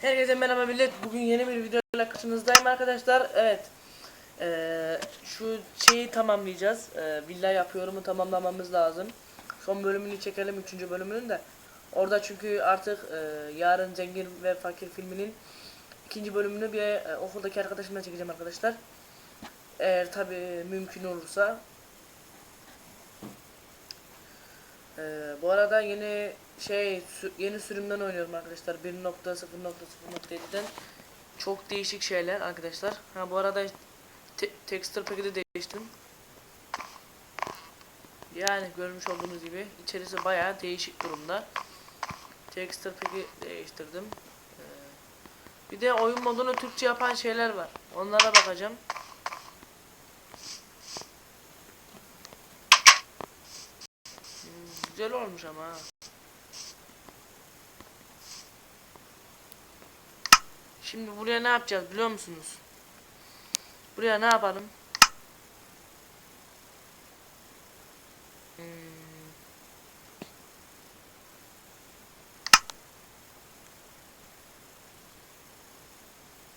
Herkese merhaba millet. Bugün yeni bir videoyla karşınızdayım arkadaşlar. Evet. Ee, şu şeyi tamamlayacağız. Ee, villa yapıyorumu tamamlamamız lazım. Son bölümünü çekelim. Üçüncü bölümünün de. Orada çünkü artık e, yarın zengin ve fakir filminin ikinci bölümünü bir e, okuldaki arkadaşımla çekeceğim arkadaşlar. Eğer tabi mümkün olursa. Ee, bu arada yeni şey yeni sürümden oynuyorum arkadaşlar 1.0.0.7'den çok değişik şeyler arkadaşlar. Ha bu arada te texture pack'i de değiştim. Yani görmüş olduğunuz gibi içerisi bayağı değişik durumda. Texture pack'i değiştirdim. Ee, bir de oyun modunu Türkçe yapan şeyler var. Onlara bakacağım. Hmm, güzel olmuş ama ha. Şimdi buraya ne yapacağız biliyor musunuz? Buraya ne yapalım? Hmm.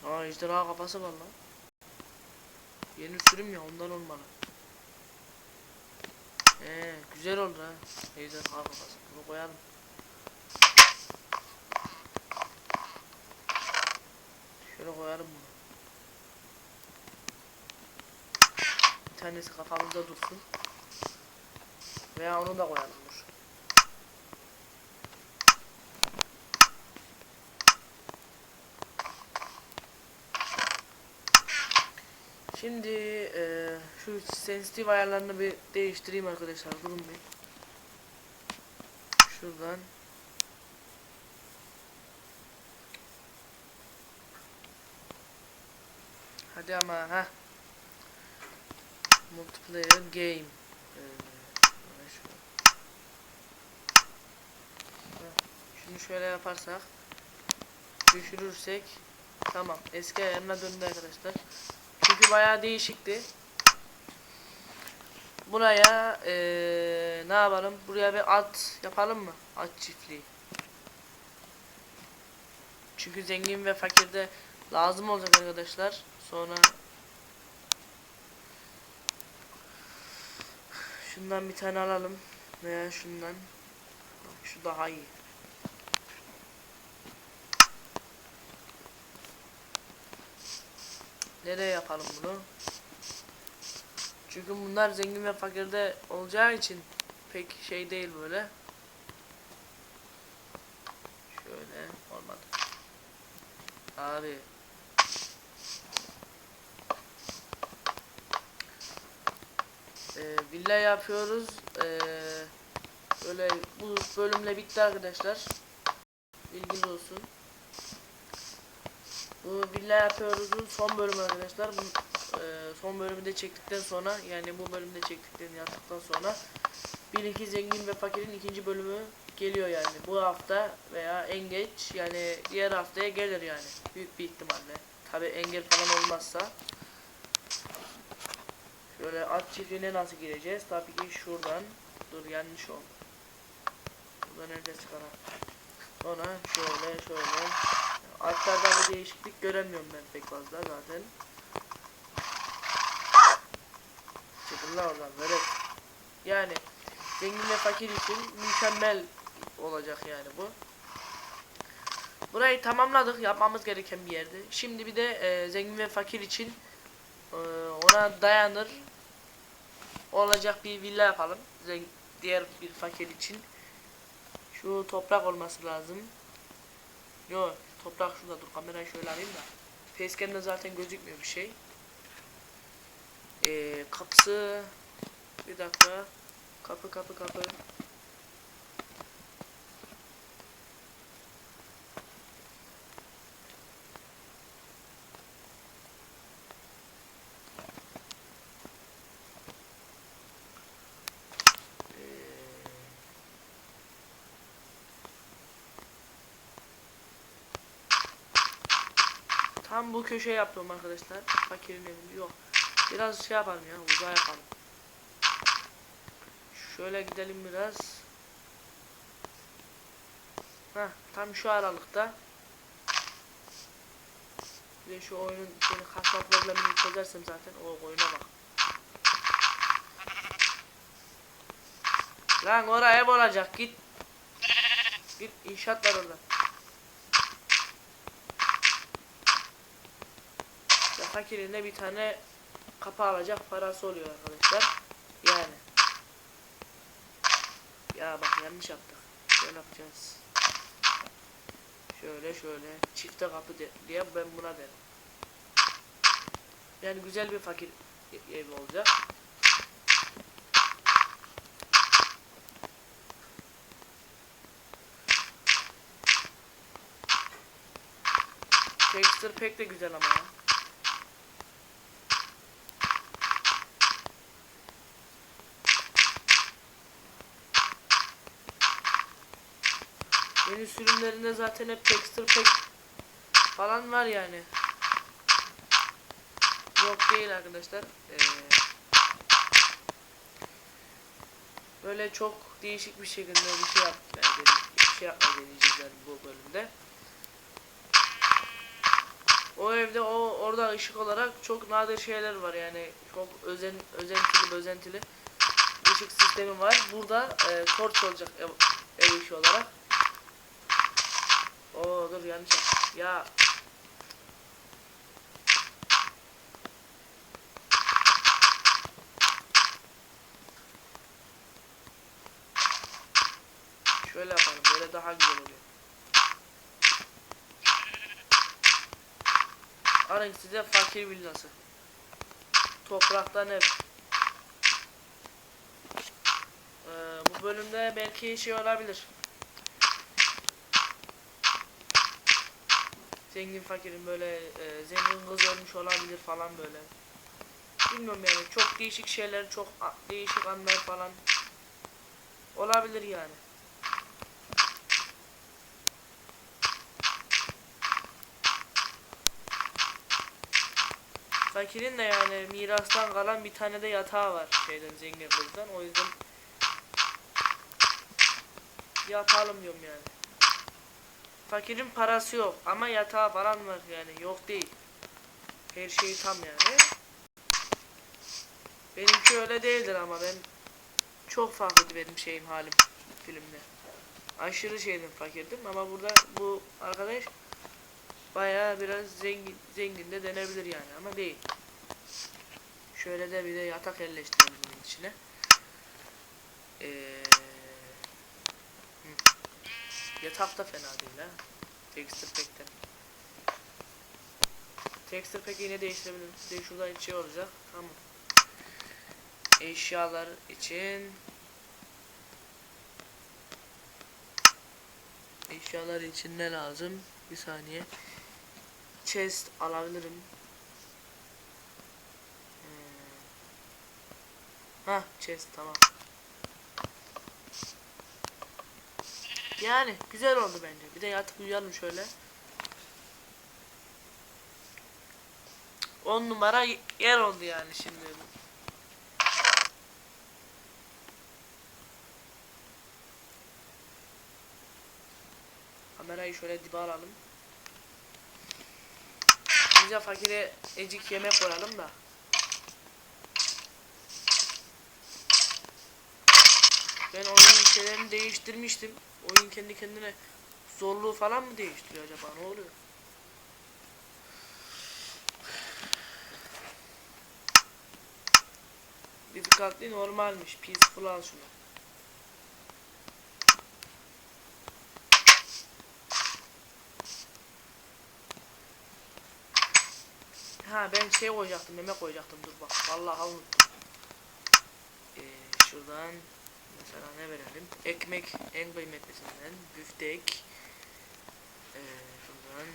Aa ejderha kafası var lan. Yeni sürüm ya ondan olmalı. Ee, güzel oldu ha. Ejderha kafası. Bunu koyalım. Şöyle koyalım bunu. Bir tanesi kafamızda dursun. Veya onu da koyalım dur. Şimdi eee, şu sensitif ayarlarını bir değiştireyim arkadaşlar. Durun bir. Şuradan. Hadi ama ha. Multiplayer game. Ee, Şunu şöyle yaparsak düşürürsek tamam eski ayarına döndü arkadaşlar. Çünkü bayağı değişikti. Buraya eee, ne yapalım? Buraya bir at yapalım mı? At çiftliği. Çünkü zengin ve fakirde lazım olacak arkadaşlar. Sonra şundan bir tane alalım veya şundan. Bak, Şu daha iyi. Nereye yapalım bunu? Çünkü bunlar zengin ve fakirde olacağı için pek şey değil böyle. Şöyle olmadı. Abi Ee, villa yapıyoruz. Ee, böyle bu bölümle bitti arkadaşlar. Bilginiz olsun. Bu villa yapıyoruz'un son bölümü arkadaşlar. Bu, e, son bölümü de çektikten sonra yani bu bölümde çektiklerini yaptıktan sonra bir iki zengin ve fakirin ikinci bölümü geliyor yani bu hafta veya en geç yani diğer haftaya gelir yani büyük bir ihtimalle. Tabi engel falan olmazsa. Şöyle at çiftliğine nasıl gireceğiz? Tabii ki şuradan. Dur yanlış oldu. Burada nerede çıkar? Sonra şöyle şöyle. Atlarda bir değişiklik göremiyorum ben pek fazla zaten. Lan oradan böyle. Yani zengin ve fakir için mükemmel olacak yani bu. Burayı tamamladık yapmamız gereken bir yerdi. Şimdi bir de e, zengin ve fakir için e, ona dayanır olacak bir villa yapalım. Zeng diğer bir fakir için. Şu toprak olması lazım. Yo toprak şurada dur kamerayı şöyle alayım da. Facecam'de zaten gözükmüyor bir şey. Ee, kapısı bir dakika. Kapı kapı kapı. Ee, Tam bu köşeye yaptım arkadaşlar. Fakirin evini yok. Biraz şey yapalım ya uzağa yapalım. Şöyle gidelim biraz. Heh, tam şu aralıkta. Bir de şu oyunun şeyini kasma problemini çözersem zaten o oyuna bak. Lan oraya ev olacak git. Git inşaat var orada. Ya fakirinde bir tane kapı alacak parası oluyor arkadaşlar. Yani. Ya bak yanlış yaptık. Şöyle yapacağız. Şöyle şöyle çifte kapı de- diye ben buna derim. Yani güzel bir fakir evi olacak. Texture pek de güzel ama ya. Yeni sürümlerinde zaten hep texture pack falan var yani. Yok değil arkadaşlar. Ee, böyle çok değişik bir şekilde bir şey yap, yani bir şey yapmayı deneyeceğiz yani bu bölümde. O evde o orada ışık olarak çok nadir şeyler var yani çok özen özentili özentili ışık sistemi var. Burada e, torç olacak ev, ev ışığı olarak. Oo dur yanlış Ya Şöyle yapalım böyle daha güzel oluyor. Arın size fakir villası. Topraktan ev. Ee, bu bölümde belki şey olabilir. Zengin fakirin böyle e, zengin kız ölmüş olabilir falan böyle. Bilmiyorum yani çok değişik şeyler, çok değişik anlar falan olabilir yani. Fakirin de yani mirastan kalan bir tane de yatağı var şeyden zengin kızdan. O yüzden yapalım diyorum yani. Fakirin parası yok ama yatağı falan var yani yok değil. Her şeyi tam yani. Benimki öyle değildir ama ben çok farklıydı benim şeyim halim filmde. Aşırı şeydim fakirdim ama burada bu arkadaş bayağı biraz zengin zengin de denebilir yani ama değil. Şöyle de bir de yatak yerleştirelim içine. Ee, hı. Yatak fena değil ha. Texture pack'ten. Texture pack yine değiştirebilirim. Bir de şurada şey olacak. Tamam. Eşyalar için Eşyalar için ne lazım? Bir saniye. Chest alabilirim. Hmm. Ha, chest tamam. Yani güzel oldu bence. Bir de yatıp uyuyalım şöyle. 10 numara yer oldu yani şimdi. Kamerayı şöyle dibe alalım. Bize fakire ecik yemek koyalım da. Ben oyunun şeylerini değiştirmiştim. Oyun kendi kendine zorluğu falan mı değiştiriyor acaba ne oluyor? Difficulty normalmiş. Peaceful al şunu. Ha ben şey koyacaktım, meme koyacaktım. Dur bak. Vallahi unuttum. Ee, şuradan mesela ne verelim? Ekmek en kıymetlisinden. Büftek. Ee, şuradan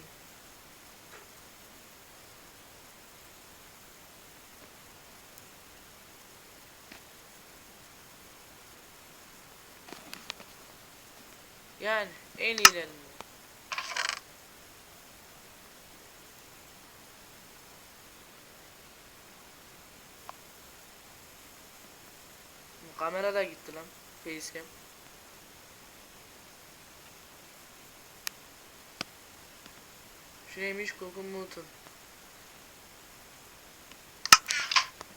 Yani en iyilerini. Kamera da gitti lan. Facecam. Şu neymiş? Google Newton.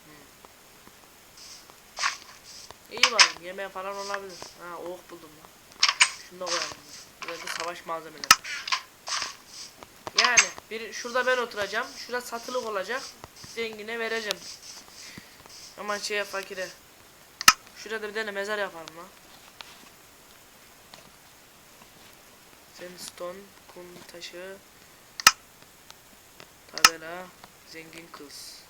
Hmm. İyi var. Yemeğe falan olabilir. Ha ok buldum lan. Şunu da koyalım. Burada savaş malzemeleri. Yani bir şurada ben oturacağım. Şurada satılık olacak. Zengine vereceğim. Ama şeye fakire. Şurada bir tane mezar yaparım lan. Sandstone, kum taşı, tabela, zengin kız.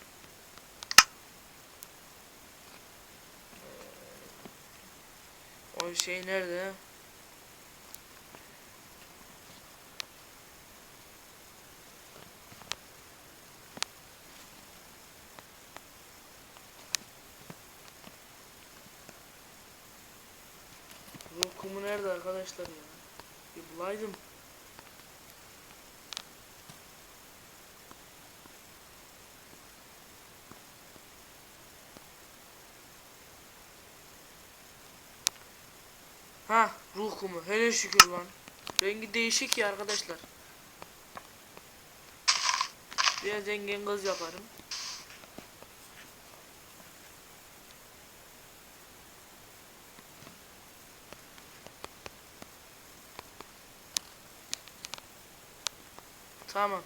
O şey nerede? Bu kumu nerede arkadaşlar ya? Bir bulaydım. Ha, ruh kumu. Hele şükür lan. Rengi değişik ya arkadaşlar. Bir zengin kız yaparım. Tamam.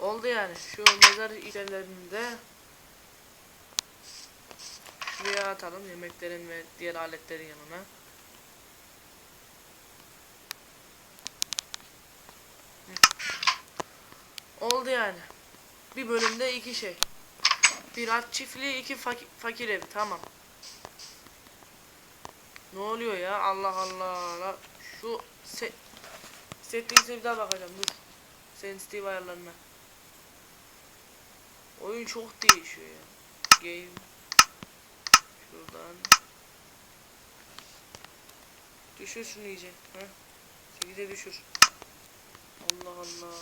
Oldu yani. Şu mezar işlemlerini de şuraya atalım. Yemeklerin ve diğer aletlerin yanına. Oldu yani. Bir bölümde iki şey. Bir at çiftliği, iki faki- fakir evi. Tamam. Ne oluyor ya? Allah Allah. La- Şu se Settings'e bir daha bakacağım dur. Sensitive ayarlarına. Oyun çok değişiyor ya. Game. Şuradan. Düşür şunu iyice. Heh. 8'e düşür. Allah Allah.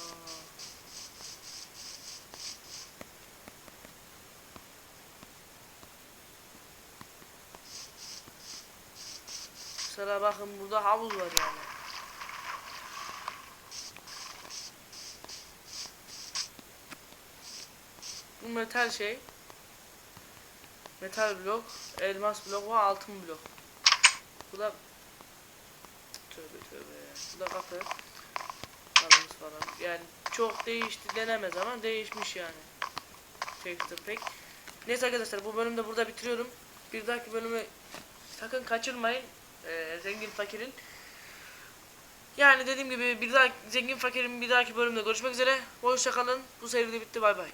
Mesela bakın burada havuz var yani. Metal şey. Metal blok, elmas blok ve altın blok. Bu da tövbe tövbe. Bu da kapı. Kanımız falan. Yani çok değişti denemez ama değişmiş yani. Texture pek. Neyse arkadaşlar bu bölümde burada bitiriyorum. Bir dahaki bölümü sakın kaçırmayın. Ee, zengin fakirin. Yani dediğim gibi bir daha zengin fakirin bir dahaki bölümde görüşmek üzere. Hoşça kalın. Bu seri bitti. Bay bay.